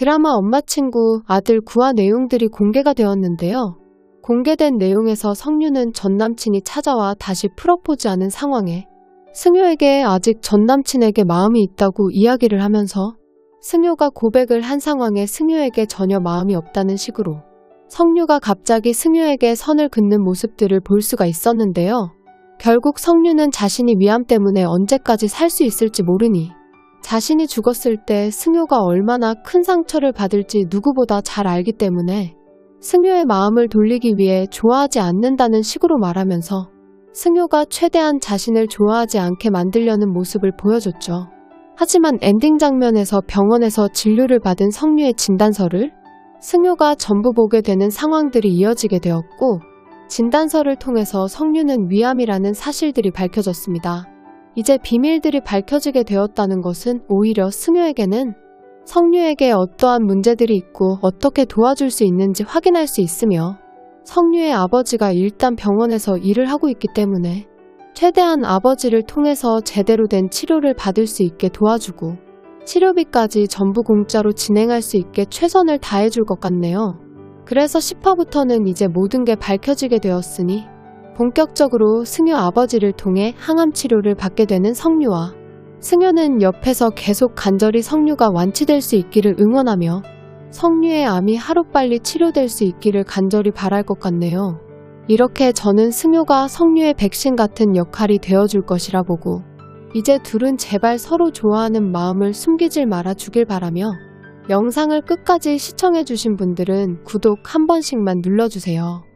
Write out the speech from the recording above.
드라마 엄마 친구 아들 구화 내용들이 공개가 되었는데요. 공개된 내용에서 성유는 전 남친이 찾아와 다시 프러포즈하는 상황에 승효에게 아직 전 남친에게 마음이 있다고 이야기를 하면서 승효가 고백을 한 상황에 승효에게 전혀 마음이 없다는 식으로 성유가 갑자기 승효에게 선을 긋는 모습들을 볼 수가 있었는데요. 결국 성유는 자신이 위암 때문에 언제까지 살 수 있을지 모르니 자신이 죽었을 때 승효가 얼마나 큰 상처를 받을지 누구보다 잘 알기 때문에 승효의 마음을 돌리기 위해 좋아하지 않는다는 식으로 말하면서 승효가 최대한 자신을 좋아하지 않게 만들려는 모습을 보여줬죠. 하지만 엔딩 장면에서 병원에서 진료를 받은 성유의 진단서를 승효가 전부 보게 되는 상황들이 이어지게 되었고 진단서를 통해서 성유는 위암이라는 사실들이 밝혀졌습니다. 이제 비밀들이 밝혀지게 되었다는 것은 오히려 승효에게는 성유에게 어떠한 문제들이 있고 어떻게 도와줄 수 있는지 확인할 수 있으며 성유의 아버지가 일단 병원에서 일을 하고 있기 때문에 최대한 아버지를 통해서 제대로 된 치료를 받을 수 있게 도와주고 치료비까지 전부 공짜로 진행할 수 있게 최선을 다해줄 것 같네요. 그래서 10화부터는 이제 모든 게 밝혀지게 되었으니 본격적으로 승효 아버지를 통해 항암 치료를 받게 되는 성유와 승효는 옆에서 계속 간절히 성유가 완치될 수 있기를 응원하며 성유의 암이 하루빨리 치료될 수 있기를 간절히 바랄 것 같네요. 이렇게 저는 승효가 성유의 백신 같은 역할이 되어줄 것이라 보고 이제 둘은 제발 서로 좋아하는 마음을 숨기질 말아 주길 바라며 영상을 끝까지 시청해주신 분들은 구독 한 번씩만 눌러주세요.